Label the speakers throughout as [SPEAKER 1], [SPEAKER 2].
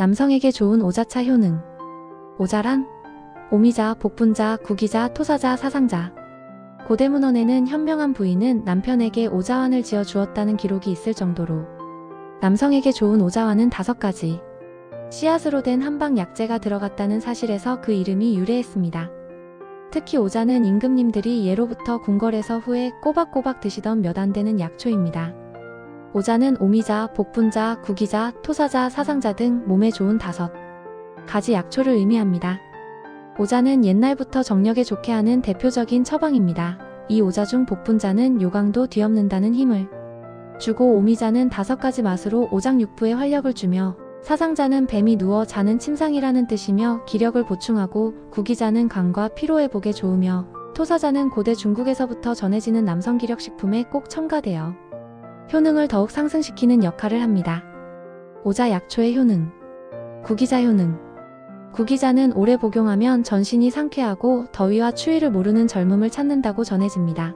[SPEAKER 1] 남성에게 좋은 오자차 효능. 오자란 오미자, 복분자, 구기자, 토사자, 사상자. 고대 문헌에는 현명한 부인은 남편에게 오자환을 지어 주었다는 기록이 있을 정도로 남성에게 좋은 오자환은 다섯 가지. 씨앗으로 된 한방 약재가 들어갔다는 사실에서 그 이름이 유래했습니다. 특히 오자는 임금님들이 예로부터 궁궐에서 후에 꼬박꼬박 드시던 몇 안 되는 약초입니다. 오자는 오미자, 복분자, 구기자, 토사자, 사상자 등 몸에 좋은 다섯 가지 약초를 의미합니다. 오자는 옛날부터 정력에 좋게 하는 대표적인 처방입니다. 이 오자 중 복분자는 요강도 뒤엎는다는 힘을 주고 오미자는 다섯 가지 맛으로 오장육부에 활력을 주며 사상자는 뱀이 누워 자는 침상이라는 뜻이며 기력을 보충하고 구기자는 간과 피로 회복에 좋으며 토사자는 고대 중국에서부터 전해지는 남성 기력식품에 꼭 첨가되어 효능을 더욱 상승시키는 역할을 합니다. 오자 약초의 효능 구기자 효능 구기자는 오래 복용하면 전신이 상쾌하고 더위와 추위를 모르는 젊음을 찾는다고 전해집니다.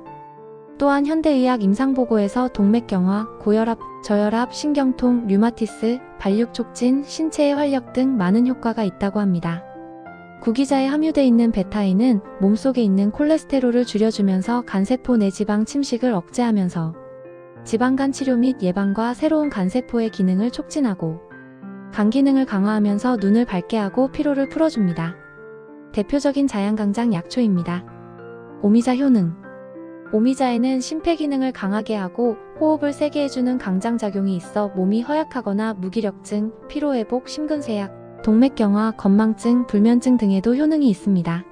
[SPEAKER 1] 또한 현대의학 임상보고에서 동맥경화, 고혈압, 저혈압, 신경통, 류마티스, 발육 촉진, 신체의 활력 등 많은 효과가 있다고 합니다. 구기자에 함유돼 있는 베타인은 몸속에 있는 콜레스테롤을 줄여주면서 간세포 내 지방 침식을 억제하면서 지방간 치료 및 예방과 새로운 간세포의 기능을 촉진하고 간 기능을 강화하면서 눈을 밝게 하고 피로를 풀어줍니다. 대표적인 자양강장 약초입니다. 오미자 효능 오미자에는 심폐 기능을 강하게 하고 호흡을 세게 해주는 강장작용이 있어 몸이 허약하거나 무기력증, 피로회복, 심근쇠약, 동맥경화, 건망증, 불면증 등에도 효능이 있습니다.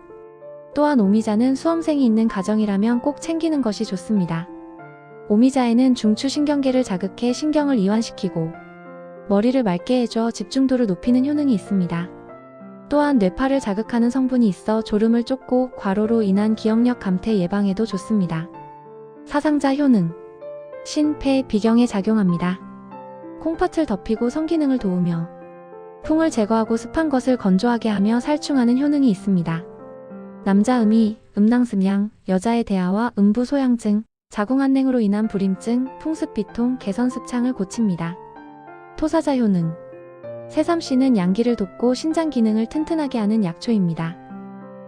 [SPEAKER 1] 또한 오미자는 수험생이 있는 가정이라면 꼭 챙기는 것이 좋습니다. 오미자에는 중추신경계를 자극해 신경을 이완시키고 머리를 맑게 해줘 집중도를 높이는 효능이 있습니다. 또한 뇌파를 자극하는 성분이 있어 졸음을 쫓고 과로로 인한 기억력 감퇴 예방에도 좋습니다. 사상자 효능 신, 폐, 비경에 작용합니다. 콩팥을 덮이고 성기능을 도우며 풍을 제거하고 습한 것을 건조하게 하며 살충하는 효능이 있습니다. 남자 음이, 음낭습양, 여자의 대하와 음부 소양증, 자궁안냉으로 인한 불임증, 풍습비통, 개선습창을 고칩니다. 토사자 효능 새삼씨는 양기를 돕고 신장 기능을 튼튼하게 하는 약초입니다.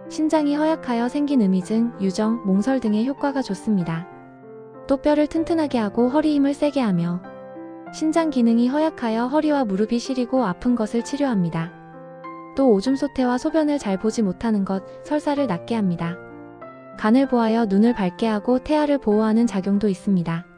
[SPEAKER 1] 신장이 허약하여 생긴 음이증, 유정, 몽설 등의 효과가 좋습니다. 또 뼈를 튼튼하게 하고 허리 힘을 세게 하며 신장 기능이 허약하여 허리와 무릎이 시리고 아픈 것을 치료합니다. 또 오줌 소태와 소변을 잘 보지 못하는 것, 설사를 낫게 합니다. 간을 보하여 눈을 밝게 하고 태아를 보호하는 작용도 있습니다.